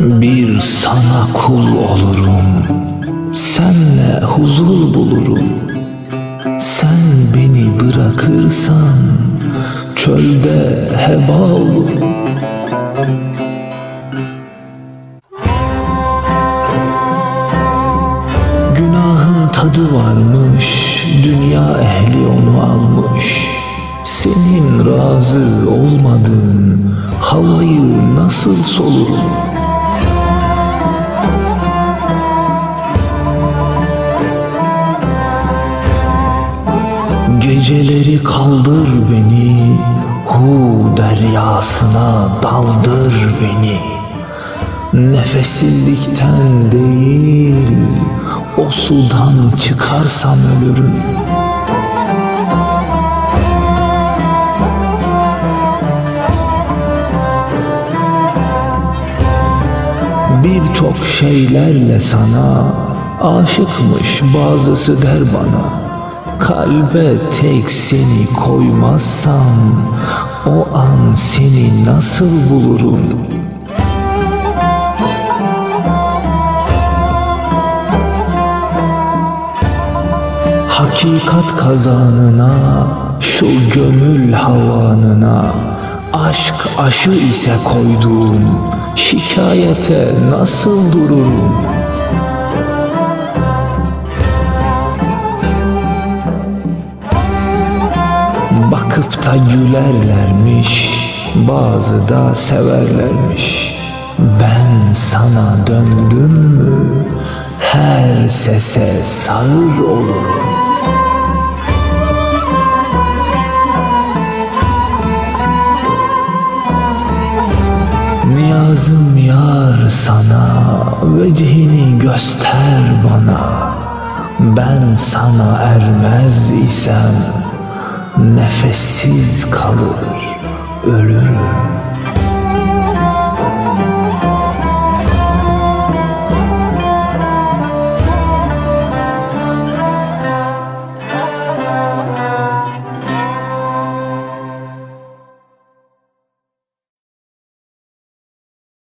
Bir sana kul olurum, senle huzur bulurum. Sen beni bırakırsan çölde heba olurum. Günahın tadı varmış, dünya ehli onu almış. Senin razı olmadığın havayı nasıl solurum? Geceleri kaldır beni, hu deryasına daldır beni. Nefessizlikten değil, o sudan çıkarsam ölürüm. Birçok şeylerle sana aşıkmış bazısı der bana. Kalbe tek seni koymazsam o an seni nasıl bulurum? Hakikat kazanına, şu gönül havanına, aşk aşı ise koyduğum şikayete nasıl dururum? Bakıp da gülerlermiş, bazı da severlermiş. Ben sana döndüm mü, her sese sağır olurum. Niyazım yar sana, vecihini göster bana. Ben sana ermez isem, nefessiz kalır ölürüm.